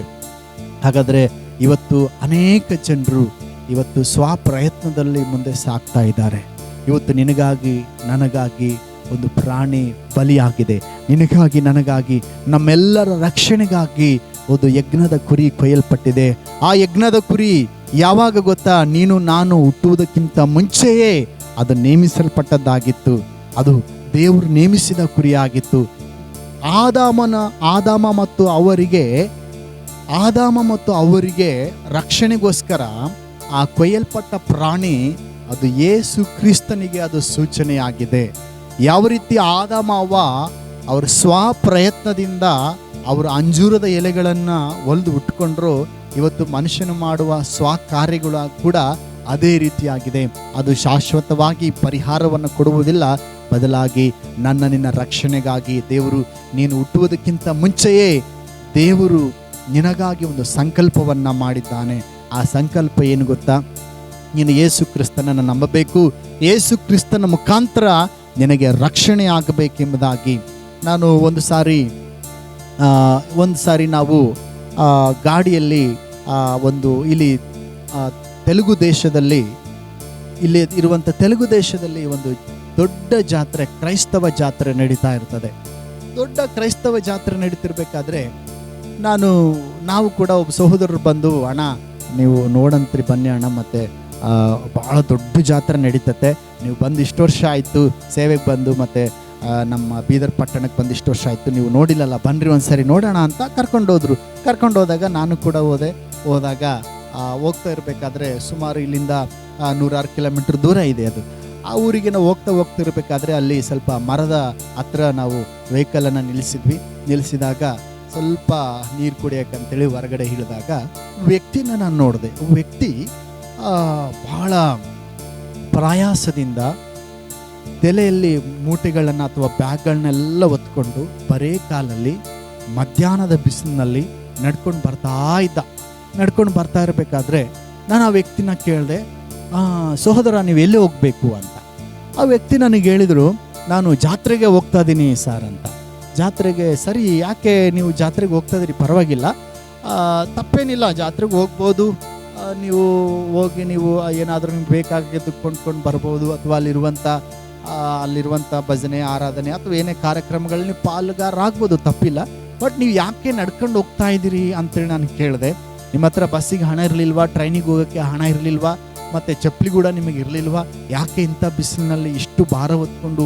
ಹಾಗಾದರೆ ಇವತ್ತು ಅನೇಕ ಜನರು ಇವತ್ತು ಸ್ವಪ್ರಯತ್ನದಲ್ಲಿ ಮುಂದೆ ಸಾಕ್ತಾ ಇದ್ದಾರೆ. ಇವತ್ತು ನಿನಗಾಗಿ, ನನಗಾಗಿ ಒಂದು ಪ್ರಾಣಿ ಬಲಿಯಾಗಿದೆ. ನಿನಗಾಗಿ, ನನಗಾಗಿ, ನಮ್ಮೆಲ್ಲರ ರಕ್ಷಣೆಗಾಗಿ ಒಂದು ಯಜ್ಞದ ಕುರಿ ಕೊಯ್ಯಲ್ಪಟ್ಟಿದೆ. ಆ ಯಜ್ಞದ ಕುರಿ ಯಾವಾಗ ಗೊತ್ತಾ? ನೀನು, ನಾನು ಹುಟ್ಟುವುದಕ್ಕಿಂತ ಮುಂಚೆಯೇ ಅದು ನೇಮಿಸಲ್ಪಟ್ಟದ್ದಾಗಿತ್ತು. ಅದು ದೇವರು ನೇಮಿಸಿದ ಕುರಿಯಾಗಿತ್ತು. ಆದಾಮನ, ಆದಾಮ ಮತ್ತು ಅವರಿಗೆ, ಆದಾಮ ಮತ್ತು ಅವರಿಗೆ ರಕ್ಷಣೆಗೋಸ್ಕರ ಆ ಕೊಯ್ಯಲ್ಪಟ್ಟ ಪ್ರಾಣಿ ಅದು ಯೇಸು ಕ್ರಿಸ್ತನಿಗೆ ಅದು ಸೂಚನೆಯಾಗಿದೆ. ಯಾವ ರೀತಿ ಆದಾಮ ಅವ್ವ ಅವ್ರ ಸ್ವಪ್ರಯತ್ನದಿಂದ ಅವರ ಅಂಜೂರದ ಎಲೆಗಳನ್ನು ಒಲ್ದು ಉಟ್ಕೊಂಡ್ರು, ಇವತ್ತು ಮನುಷ್ಯನು ಮಾಡುವ ಸ್ವ ಕಾರ್ಯಗಳು ಕೂಡ ಅದೇ ರೀತಿಯಾಗಿದೆ. ಅದು ಶಾಶ್ವತವಾಗಿ ಪರಿಹಾರವನ್ನು ಕೊಡುವುದಿಲ್ಲ. ಬದಲಾಗಿ ನನ್ನ ನಿನ್ನ ರಕ್ಷಣೆಗಾಗಿ ದೇವರು ನೀನು ಹುಟ್ಟುವುದಕ್ಕಿಂತ ಮುಂಚೆಯೇ ದೇವರು ನಿನಗಾಗಿ ಒಂದು ಸಂಕಲ್ಪವನ್ನು ಮಾಡಿದ್ದಾನೆ. ಆ ಸಂಕಲ್ಪ ಏನು ಗೊತ್ತಾ? ನೀನು ಯೇಸು ಕ್ರಿಸ್ತನನ್ನು ನಂಬಬೇಕು. ಯೇಸು ಕ್ರಿಸ್ತನ ಮುಖಾಂತರ ನಿನಗೆ ರಕ್ಷಣೆ ಆಗಬೇಕೆಂಬುದಾಗಿ ನಾನು ಒಂದು ಸಾರಿ ಒಂದು ಸಾರಿ ನಾವು ಗಾಡಿಯಲ್ಲಿ ಒಂದು ಇಲ್ಲಿ ತೆಲುಗು ದೇಶದಲ್ಲಿ, ಇಲ್ಲಿ ಇರುವಂಥ ತೆಲುಗು ದೇಶದಲ್ಲಿ ಒಂದು ದೊಡ್ಡ ಜಾತ್ರೆ, ಕ್ರೈಸ್ತವ ಜಾತ್ರೆ ನಡೀತಾ ಇರ್ತದೆ. ದೊಡ್ಡ ಕ್ರೈಸ್ತವ ಜಾತ್ರೆ ನಡೀತಿರ್ಬೇಕಾದ್ರೆ ನಾನು, ನಾವು ಕೂಡ ಒಬ್ಬ ಸಹೋದರರು ಬಂದು, ಅಣ್ಣ ನೀವು ನೋಡಂತ್ರಿ ಬನ್ನಿ ಅಣ್ಣ, ಮತ್ತು ಭಾಳ ದೊಡ್ಡ ಜಾತ್ರೆ ನಡೀತತೆ. ನೀವು ಬಂದು ಇಷ್ಟು ವರ್ಷ ಆಯಿತು, ಸೇವೆಗೆ ಬಂದು, ಮತ್ತು ನಮ್ಮ ಬೀದರ್ ಪಟ್ಟಣಕ್ಕೆ ಬಂದು ಇಷ್ಟು ವರ್ಷ ಆಯಿತು, ನೀವು ನೋಡಿಲ್ಲಲ್ಲ ಬನ್ನಿರಿ ಒಂದು ಸರಿ ನೋಡೋಣ ಅಂತ ಕರ್ಕೊಂಡೋದ್ರು ಕರ್ಕೊಂಡು ಹೋದಾಗ ನಾನು ಕೂಡ ಹೋದೆ. ಹೋದಾಗ ಹೋಗ್ತಾ ಇರಬೇಕಾದ್ರೆ ಸುಮಾರು ಇಲ್ಲಿಂದ ನೂರಾರು ಕಿಲೋಮೀಟ್ರ್ ದೂರ ಇದೆ ಅದು. ಆ ಊರಿಗೆ ನಾವು ಹೋಗ್ತಾ ಹೋಗ್ತಾ ಇರಬೇಕಾದ್ರೆ ಅಲ್ಲಿ ಸ್ವಲ್ಪ ಮರದ ಹತ್ರ ನಾವು ವೆಹಿಕಲನ್ನು ನಿಲ್ಲಿಸಿದ್ವಿ. ನಿಲ್ಲಿಸಿದಾಗ ಸ್ವಲ್ಪ ನೀರು ಕುಡಿಯೋಕ್ಕಂತೇಳಿ ಹೊರಗಡೆ ಇಳಿದಾಗ ವ್ಯಕ್ತಿನ ನಾನು ನೋಡಿದೆ. ವ್ಯಕ್ತಿ ಬಹಳ ಪ್ರಯಾಸದಿಂದ ತಲೆಯಲ್ಲಿ ಮೂಟೆಗಳನ್ನು ಅಥವಾ ಬ್ಯಾಗ್ಗಳನ್ನೆಲ್ಲ ಹೊತ್ಕೊಂಡು ಬರೇ ಕಾಲಲ್ಲಿ ಮಧ್ಯಾಹ್ನದ ಬಿಸಿಲಿನಲ್ಲಿ ನಡ್ಕೊಂಡು ಬರ್ತಾ ಇದ್ದ. ನಡ್ಕೊಂಡು ಬರ್ತಾ ಇರಬೇಕಾದ್ರೆ ನಾನು ಆ ವ್ಯಕ್ತಿನ ಕೇಳಿದೆ ಸಹೋದರ ನೀವು ಎಲ್ಲಿ ಹೋಗಬೇಕು? ಅಂತ. ಆ ವ್ಯಕ್ತಿ ನನಗೆ ಹೇಳಿದರು, ನಾನು ಜಾತ್ರೆಗೆ ಹೋಗ್ತಾ ಇದ್ದೀನಿ ಸರ್ ಅಂತ. ಜಾತ್ರೆಗೆ ಸರಿ, ಯಾಕೆ ನೀವು ಜಾತ್ರೆಗೆ ಹೋಗ್ತಾ ಇದ್ದೀರಿ? ಪರವಾಗಿಲ್ಲ. ತಪ್ಪೇನಿಲ್ಲ, ಜಾತ್ರೆಗೆ ಹೋಗ್ಬೋದು. ನೀವು ಹೋಗಿ ನೀವು ಏನಾದರೂ ನಿಮ್ಗೆ ಬೇಕಾಗಿದ್ದು ಕೊಂಡ್ಕೊಂಡು ಬರ್ಬೋದು, ಅಥವಾ ಅಲ್ಲಿರುವಂಥ ಅಲ್ಲಿರುವಂಥ ಭಜನೆ, ಆರಾಧನೆ, ಅಥವಾ ಏನೇ ಕಾರ್ಯಕ್ರಮಗಳಲ್ಲಿ ನೀವು ಪಾಲುಗಾರರಾಗ್ಬೋದು, ತಪ್ಪಿಲ್ಲ. ಬಟ್ ನೀವು ಯಾಕೆ ನಡ್ಕೊಂಡು ಹೋಗ್ತಾ ಇದ್ದೀರಿ ಅಂತೇಳಿ ನಾನು ಕೇಳಿದೆ. ನಿಮ್ಮ ಹತ್ರ ಬಸ್ಸಿಗೆ ಹಣ ಇರಲಿಲ್ವಾ? ಟ್ರೈನಿಗೆ ಹೋಗೋಕ್ಕೆ ಹಣ ಇರಲಿಲ್ವಾ? ಮತ್ತು ಚಪ್ಪಲಿ ಕೂಡ ನಿಮಗೆ ಇರಲಿಲ್ವಾ? ಯಾಕೆ ಇಂಥ ಬಿಸಿಲಿನಲ್ಲಿ ಇಷ್ಟು ಭಾರ ಹೊತ್ಕೊಂಡು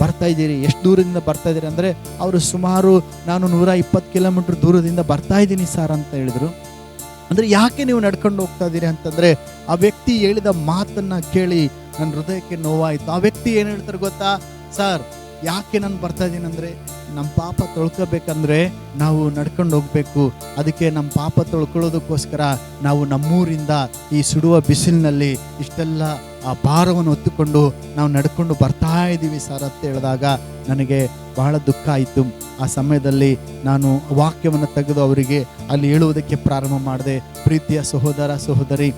ಬರ್ತಾ ಇದ್ದೀರಿ? ಎಷ್ಟು ದೂರದಿಂದ ಬರ್ತಾ ಇದ್ದೀರಿ? ಅಂದರೆ ಅವರು ಸುಮಾರು ನಾನು ನೂರ ಇಪ್ಪತ್ತು ಕಿಲೋಮೀಟ್ರ್ ದೂರದಿಂದ ಬರ್ತಾ ಇದ್ದೀನಿ ಸರ್ ಅಂತ ಹೇಳಿದರು. ಅಂದರೆ ಯಾಕೆ ನೀವು ನಡ್ಕೊಂಡು ಹೋಗ್ತಾ ಇದ್ದೀರಿ ಅಂತಂದರೆ ಆ ವ್ಯಕ್ತಿ ಹೇಳಿದ ಮಾತನ್ನು ಕೇಳಿ ನನ್ನ ಹೃದಯಕ್ಕೆ ನೋವಾಯಿತು. ಆ ವ್ಯಕ್ತಿ ಏನು ಹೇಳ್ತಾರೆ ಗೊತ್ತಾ? ಸರ್, ಯಾಕೆ ನಾನು ಬರ್ತಾ ಇದ್ದೀನಿ ಅಂದರೆ ನಮ್ಮ ಪಾಪ ತೊಳ್ಕೋಬೇಕಂದ್ರೆ ನಾವು ನಡ್ಕೊಂಡು ಹೋಗ್ಬೇಕು. ಅದಕ್ಕೆ ನಮ್ಮ ಪಾಪ ತೊಳ್ಕೊಳ್ಳೋದಕ್ಕೋಸ್ಕರ ನಾವು ನಮ್ಮೂರಿಂದ ಈ ಸುಡುವ ಬಿಸಿಲಿನಲ್ಲಿ ಇಷ್ಟೆಲ್ಲ ಆ ಭಾರವನ್ನು ಹೊತ್ತುಕೊಂಡು ನಾವು ನಡ್ಕೊಂಡು ಬರ್ತಾ ಇದ್ದೀವಿ ಸರ್ ಅಂತ ಹೇಳಿದಾಗ ನನಗೆ ಬಹಳ ದುಃಖ ಆಯಿತು. ಆ ಸಮಯದಲ್ಲಿ ನಾನು ವಾಕ್ಯವನ್ನು ತೆಗೆದು ಅವರಿಗೆ ಅಲ್ಲಿ ಹೇಳುವುದಕ್ಕೆ ಪ್ರಾರಂಭ ಮಾಡಿದೆ. ಪ್ರೀತಿಯ ಸಹೋದರ, ಸಹೋದರಿ,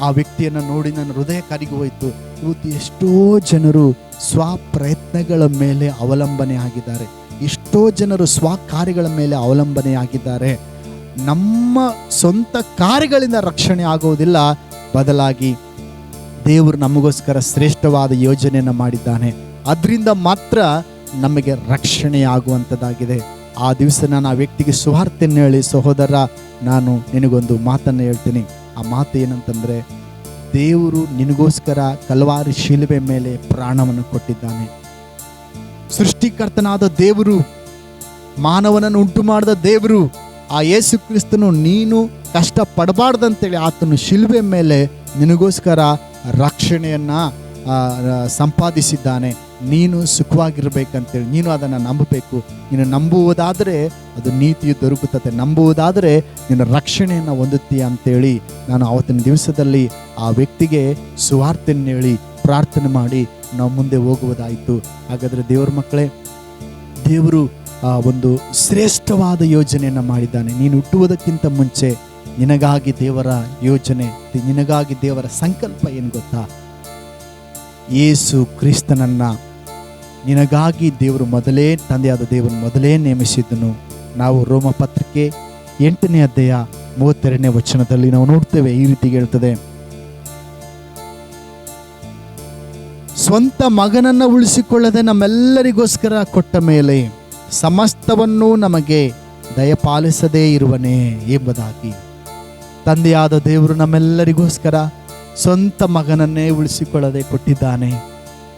ಆ ವ್ಯಕ್ತಿಯನ್ನು ನೋಡಿ ನನ್ನ ಹೃದಯ ಕರಿಗೆ ಹೋಯಿತು. ಇವತ್ತು ಎಷ್ಟೋ ಜನರು ಸ್ವಪ್ರಯತ್ನಗಳ ಮೇಲೆ ಅವಲಂಬನೆ ಆಗಿದ್ದಾರೆ. ಎಷ್ಟೋ ಜನರು ಸ್ವ ಕಾರ್ಯಗಳ ಮೇಲೆ ಅವಲಂಬನೆಯಾಗಿದ್ದಾರೆ. ನಮ್ಮ ಸ್ವಂತ ಕಾರ್ಯಗಳಿಂದ ರಕ್ಷಣೆ ಆಗುವುದಿಲ್ಲ. ಬದಲಾಗಿ ದೇವರು ನಮಗೋಸ್ಕರ ಶ್ರೇಷ್ಠವಾದ ಯೋಜನೆಯನ್ನು ಮಾಡಿದ್ದಾನೆ. ಅದರಿಂದ ಮಾತ್ರ ನಮಗೆ ರಕ್ಷಣೆ ಆಗುವಂಥದ್ದಾಗಿದೆ ಆ ದಿವಸ ನಾನು ಆ ವ್ಯಕ್ತಿಗೆ ಸುವಾರ್ತೆಯನ್ನು ಹೇಳಿ, ಸಹೋದರ, ನಾನು ನಿನಗೊಂದು ಮಾತನ್ನು ಹೇಳ್ತೀನಿ. ಆ ಮಾತು ಏನಂತಂದರೆ, ದೇವರು ನಿನಗೋಸ್ಕರ ಕಲವಾರಿ ಶಿಲುಬೆ ಮೇಲೆ ಪ್ರಾಣವನ್ನು ಕೊಟ್ಟಿದ್ದಾನೆ. ಸೃಷ್ಟಿಕರ್ತನಾದ ದೇವರು, ಮಾನವನನ್ನು ಉಂಟು ಮಾಡಿದ ದೇವರು, ಆ ಯೇಸು ಕ್ರಿಸ್ತನು ನೀನು ಕಷ್ಟ ಪಡಬಾರ್ದಂತೇಳಿ ಆತನು ಶಿಲ್ಬೆ ಮೇಲೆ ನಿನಗೋಸ್ಕರ ರಕ್ಷಣೆಯನ್ನು ಸಂಪಾದಿಸಿದ್ದಾನೆ. ನೀನು ಸುಖವಾಗಿರಬೇಕಂತೇಳಿ ನೀನು ಅದನ್ನು ನಂಬಬೇಕು. ನೀನು ನಂಬುವುದಾದರೆ ಅದು ನೀತಿಯು ದೊರಕುತ್ತದೆ. ನಂಬುವುದಾದರೆ ನೀನು ರಕ್ಷಣೆಯನ್ನು ಹೊಂದುತ್ತೀಯ ಅಂತೇಳಿ ನಾನು ಆವತ್ತಿನ ದಿವಸದಲ್ಲಿ ಆ ವ್ಯಕ್ತಿಗೆ ಸುವಾರ್ತೆಯನ್ನು ಹೇಳಿ ಪ್ರಾರ್ಥನೆ ಮಾಡಿ ನಾವು ಮುಂದೆ ಹೋಗುವುದಾಯಿತು. ಹಾಗಾದರೆ ದೇವರ ಮಕ್ಕಳೇ, ದೇವರು ಆ ಒಂದು ಶ್ರೇಷ್ಠವಾದ ಯೋಜನೆಯನ್ನು ಮಾಡಿದ್ದಾನೆ. ನೀನು ಹುಟ್ಟುವುದಕ್ಕಿಂತ ಮುಂಚೆ ನಿನಗಾಗಿ ದೇವರ ಯೋಜನೆ, ನಿನಗಾಗಿ ದೇವರ ಸಂಕಲ್ಪ ಏನು ಗೊತ್ತಾ? ಯೇಸು ಕ್ರಿಸ್ತನನ್ನು ನಿನಗಾಗಿ ದೇವರು ಮೊದಲೇ, ತಂದೆಯಾದ ದೇವರು ಮೊದಲೇ ನೇಮಿಸಿದ್ದನು. ನಾವು ರೋಮ ಪತ್ರಿಕೆ ಎಂಟನೇ ಅಧ್ಯಾಯ ಮೂವತ್ತೆರಡನೇ ವಚನದಲ್ಲಿ ನಾವು ನೋಡ್ತೇವೆ, ಈ ರೀತಿ ಹೇಳ್ತದೆ. ಸ್ವಂತ ಮಗನನ್ನು ಉಳಿಸಿಕೊಳ್ಳದೆ ನಮ್ಮೆಲ್ಲರಿಗೋಸ್ಕರ ಕೊಟ್ಟ ಮೇಲೆ ಸಮಸ್ತವನ್ನು ನಮಗೆ ದಯಪಾಲಿಸದೇ ಇರುವನೇ ಎಂಬುದಾಗಿ. ತಂದೆಯಾದ ದೇವರು ನಮ್ಮೆಲ್ಲರಿಗೋಸ್ಕರ ಸ್ವಂತ ಮಗನನ್ನೇ ಉಳಿಸಿಕೊಳ್ಳದೆ ಕೊಟ್ಟಿದ್ದಾನೆ.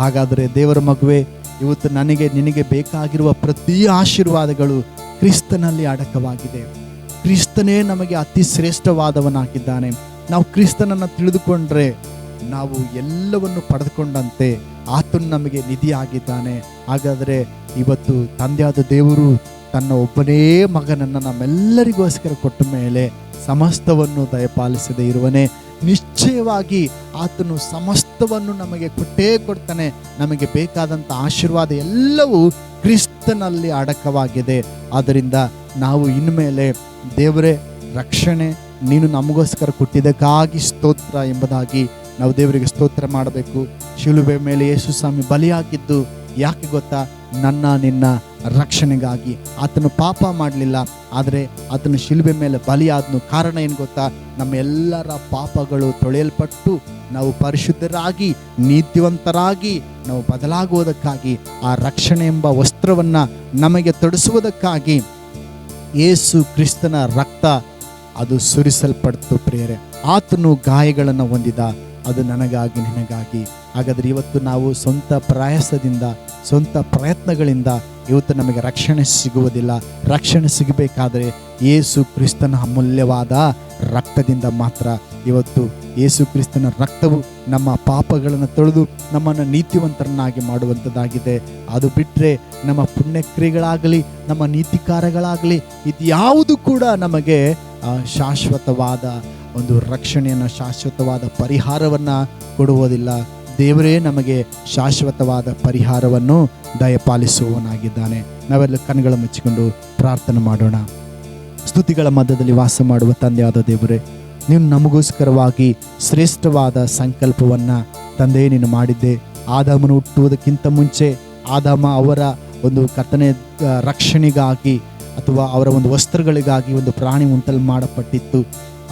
ಹಾಗಾದರೆ ದೇವರ ಮಗುವೆ, ಇವತ್ತು ನನಗೆ, ನಿನಗೆ ಬೇಕಾಗಿರುವ ಪ್ರತಿ ಆಶೀರ್ವಾದಗಳು ಕ್ರಿಸ್ತನಲ್ಲಿ ಅಡಕವಾಗಿದೆ. ಕ್ರಿಸ್ತನೇ ನಮಗೆ ಅತಿ ಶ್ರೇಷ್ಠವಾದವನಾಗಿದ್ದಾನೆ. ನಾವು ಕ್ರಿಸ್ತನನ್ನು ತಿಳಿದುಕೊಂಡ್ರೆ ನಾವು ಎಲ್ಲವನ್ನು ಪಡೆದುಕೊಂಡಂತೆ ಆತನು ನಮಗೆ ನಿಧಿ ಆಗಿದ್ದಾನೆ ಹಾಗಾದರೆ ಇವತ್ತು ತಂದೆಯಾದ ದೇವರು ತನ್ನ ಒಬ್ಬನೇ ಮಗನನ್ನು ನಮ್ಮೆಲ್ಲರಿಗೋಸ್ಕರ ಕೊಟ್ಟ ಮೇಲೆ ಸಮಸ್ತವನ್ನು ದಯಪಾಲಿಸದೇ ಇರುವನೇ, ನಿಶ್ಚಯವಾಗಿ ಆತನು ಸಮಸ್ತವನ್ನು ನಮಗೆ ಕೊಟ್ಟೇ ಕೊಡ್ತಾನೆ. ನಮಗೆ ಬೇಕಾದಂಥ ಆಶೀರ್ವಾದ ಎಲ್ಲವೂ ಕ್ರಿಸ್ತನಲ್ಲಿ ಅಡಕವಾಗಿದೆ. ಆದ್ದರಿಂದ ನಾವು ಇನ್ಮೇಲೆ ದೇವರೇ, ರಕ್ಷಣೆ ನೀನು ನಮಗೋಸ್ಕರ ಕೊಟ್ಟಿದ್ದಕ್ಕಾಗಿ ಸ್ತೋತ್ರ ಎಂಬುದಾಗಿ ನಾವು ದೇವರಿಗೆ ಸ್ತೋತ್ರ ಮಾಡಬೇಕು. ಶಿಲುಬೆ ಮೇಲೆ ಯೇಸು ಸ್ವಾಮಿ ಬಲಿಯಾಗಿದ್ದು ಯಾಕೆ ಗೊತ್ತಾ? ನನ್ನ ನಿನ್ನ ರಕ್ಷಣೆಗಾಗಿ. ಆತನು ಪಾಪ ಮಾಡಲಿಲ್ಲ, ಆದರೆ ಆತನು ಶಿಲುಬೆ ಮೇಲೆ ಬಲಿಯಾದನು. ಕಾರಣ ಏನು ಗೊತ್ತಾ? ನಮ್ಮ ಎಲ್ಲರ ಪಾಪಗಳು ತೊಳೆಯಲ್ಪಟ್ಟು ನಾವು ಪರಿಶುದ್ಧರಾಗಿ, ನೀತಿವಂತರಾಗಿ, ನಾವು ಬದಲಾಗುವುದಕ್ಕಾಗಿ, ಆ ರಕ್ಷಣೆ ಎಂಬ ವಸ್ತ್ರವನ್ನು ನಮಗೆ ತೊಡಿಸುವುದಕ್ಕಾಗಿ ಯೇಸು ಕ್ರಿಸ್ತನ ರಕ್ತ ಅದು ಸುರಿಸಲ್ಪಡ್ತು ಪ್ರಿಯರೇ. ಆತನು ಗಾಯಗಳನ್ನು ಹೊಂದಿದ. ಅದು ನನಗಾಗಿ, ನಿನಗಾಗಿ. ಹಾಗಾದರೆ ಇವತ್ತು ನಾವು ಸ್ವಂತ ಪ್ರಯಾಸದಿಂದ, ಸ್ವಂತ ಪ್ರಯತ್ನಗಳಿಂದ ಇವತ್ತು ನಮಗೆ ರಕ್ಷಣೆ ಸಿಗುವುದಿಲ್ಲ. ರಕ್ಷಣೆ ಸಿಗಬೇಕಾದರೆ ಯೇಸು ಕ್ರಿಸ್ತನ ಅಮೂಲ್ಯವಾದ ರಕ್ತದಿಂದ ಮಾತ್ರ ಇವತ್ತು ಯೇಸು ಕ್ರಿಸ್ತನ ರಕ್ತವು ನಮ್ಮ ಪಾಪಗಳನ್ನು ತೊಳೆದು ನಮ್ಮನ್ನು ನೀತಿವಂತರನ್ನಾಗಿ ಮಾಡುವಂಥದ್ದಾಗಿದೆ. ಅದು ಬಿಟ್ಟರೆ ನಮ್ಮ ಪುಣ್ಯಕ್ರಿಯೆಗಳಾಗಲಿ, ನಮ್ಮ ನೀತಿಕಾರಗಳಾಗಲಿ ಇದು ಯಾವುದು ಕೂಡ ನಮಗೆ ಶಾಶ್ವತವಾದ ಒಂದು ರಕ್ಷಣೆಯನ್ನು ಶಾಶ್ವತವಾದ ಪರಿಹಾರವನ್ನು ಕೊಡುವುದಿಲ್ಲ. ದೇವರೇ ನಮಗೆ ಶಾಶ್ವತವಾದ ಪರಿಹಾರವನ್ನು ದಯಪಾಲಿಸುವವನಾಗಿದ್ದಾನೆ. ನಾವೆಲ್ಲ ಕಣ್ಗಳ ಮುಚ್ಚಿಕೊಂಡು ಪ್ರಾರ್ಥನೆ ಮಾಡೋಣ. ಸ್ತುತಿಗಳ ಮಧ್ಯದಲ್ಲಿ ವಾಸ ಮಾಡುವ ತಂದೆಯಾದ ದೇವರೇ, ನೀನು ನಮಗೋಸ್ಕರವಾಗಿ ಶ್ರೇಷ್ಠವಾದ ಸಂಕಲ್ಪವನ್ನು ತಂದೆ ನೀನು ಮಾಡಿದ್ದೆ. ಆದಾಮನು ಹುಟ್ಟುವುದಕ್ಕಿಂತ ಮುಂಚೆ ಆದಾಮ ಅವರ ಒಂದು ಕರ್ತನೆ ರಕ್ಷಣೆಗಾಗಿ ಅಥವಾ ಅವರ ಒಂದು ವಸ್ತ್ರಗಳಿಗಾಗಿ ಒಂದು ಪ್ರಾಣಿ ಉಂಟಲು ಮಾಡಪಟ್ಟಿತ್ತು.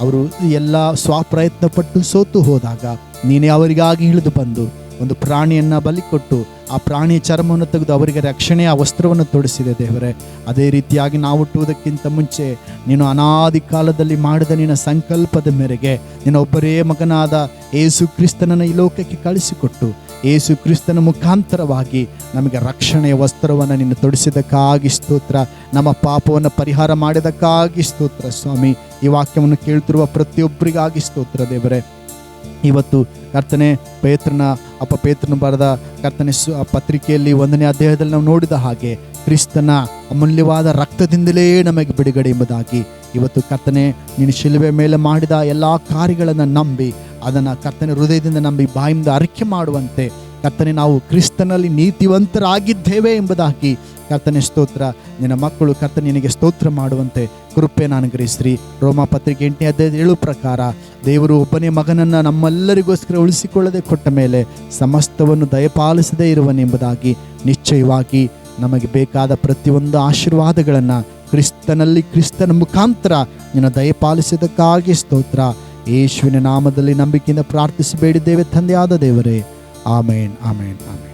ಅವರು ಎಲ್ಲ ಸ್ವಪ್ರಯತ್ನ ಪಟ್ಟು ಸೋತು ಹೋದಾಗ ನೀನೇ ಅವರಿಗಾಗಿ ಇಳಿದು ಬಂದು ಒಂದು ಪ್ರಾಣಿಯನ್ನು ಬಲಿ ಕೊಟ್ಟು ಆ ಪ್ರಾಣಿಯ ಚರ್ಮವನ್ನು ತೆಗೆದು ಅವರಿಗೆ ರಕ್ಷಣೆಯ ವಸ್ತ್ರವನ್ನು ತೊಡಿಸಿದೆ ದೇವರೇ. ಅದೇ ರೀತಿಯಾಗಿ ನಾವು ಹುಟ್ಟುವುದಕ್ಕಿಂತ ಮುಂಚೆ ನೀನು ಅನಾದಿ ಕಾಲದಲ್ಲಿ ಮಾಡಿದ ನಿನ್ನ ಸಂಕಲ್ಪದ ಮೇರೆಗೆ ನಿನ್ನ ಒಬ್ಬರೇ ಮಗನಾದ ಏಸು ಕ್ರಿಸ್ತನನ್ನು ಈ ಲೋಕಕ್ಕೆ ಕಳಿಸಿಕೊಟ್ಟು ಏಸು ಕ್ರಿಸ್ತನ ಮುಖಾಂತರವಾಗಿ ನಮಗೆ ರಕ್ಷಣೆಯ ವಸ್ತ್ರವನ್ನು ನಿನ್ನ ತೊಡಿಸಿದಕ್ಕಾಗಿ ಸ್ತೋತ್ರ, ನಮ್ಮ ಪಾಪವನ್ನು ಪರಿಹಾರ ಮಾಡಿದಕ್ಕಾಗಿ ಸ್ತೋತ್ರ, ಸ್ವಾಮಿ. ಈ ವಾಕ್ಯವನ್ನು ಕೇಳ್ತಿರುವ ಪ್ರತಿಯೊಬ್ಬರಿಗಾಗಿ ಸ್ತೋತ್ರ, ದೇವರೇ. ಇವತ್ತು ಕರ್ತನೆ, ಪೇತ್ರನ, ಅಪ್ಪ ಪೇತ್ರನ ಬರೆದ ಕರ್ತನೆ ಸು ಪತ್ರಿಕೆಯಲ್ಲಿ ಒಂದನೇ ಅಧ್ಯಾಯದಲ್ಲಿ ನಾವು ನೋಡಿದ ಹಾಗೆ, ಕ್ರಿಸ್ತನ ಅಮೂಲ್ಯವಾದ ರಕ್ತದಿಂದಲೇ ನಮಗೆ ಬಿಡುಗಡೆ ಎಂಬುದಾಗಿ. ಇವತ್ತು ಕರ್ತನೆ, ನೀನು ಶಿಲುವೆ ಮೇಲೆ ಮಾಡಿದ ಎಲ್ಲ ಕಾರ್ಯಗಳನ್ನು ನಂಬಿ, ಅದನ್ನು ಕರ್ತನೆ ಹೃದಯದಿಂದ ನಂಬಿ, ಬಾಯಿಂದ ಅರಿಕೆ ಮಾಡುವಂತೆ ಕರ್ತನೆ, ನಾವು ಕ್ರಿಸ್ತನಲ್ಲಿ ನೀತಿವಂತರಾಗಿದ್ದೇವೆ ಎಂಬುದಾಗಿ ಕರ್ತನೆ ಸ್ತೋತ್ರ. ನಿನ್ನ ಮಕ್ಕಳು ಕರ್ತನೆ, ನಿನಗೆ ಸ್ತೋತ್ರ ಮಾಡುವಂತೆ ಕೃಪೆ ನಾನು ಗ್ರಹಿಸ್ರಿ ರೋಮಾ ಪತ್ರಿಕೆ ಎಂಟನೇ ಅಧ್ಯಾಯದ ಏಳು ಪ್ರಕಾರ, ದೇವರು ಒಬ್ಬನೇ ಮಗನನ್ನು ನಮ್ಮೆಲ್ಲರಿಗೋಸ್ಕರ ಉಳಿಸಿಕೊಳ್ಳದೆ ಕೊಟ್ಟ ಮೇಲೆ ಸಮಸ್ತವನ್ನು ದಯಪಾಲಿಸದೇ ಇರುವನೆಂಬುದಾಗಿ ನಿಶ್ಚಯವಾಗಿ ನಮಗೆ ಬೇಕಾದ ಪ್ರತಿಯೊಂದು ಆಶೀರ್ವಾದಗಳನ್ನು ಕ್ರಿಸ್ತನಲ್ಲಿ ಕ್ರಿಸ್ತನ ಮುಖಾಂತರ ನಿನ್ನ ದಯಪಾಲಿಸಿದಕ್ಕಾಗಿ ಸ್ತೋತ್ರ. ಯೇಸುವಿನ ನಾಮದಲ್ಲಿ ನಂಬಿಕೆಯಿಂದ ಪ್ರಾರ್ಥಿಸಬೇಡಿದ್ದೇವೆ ತಂದೆಯಾದ ದೇವರೇ. ಆಮೇನ್ ಆಮೇನ್ ಆಮೇನ್.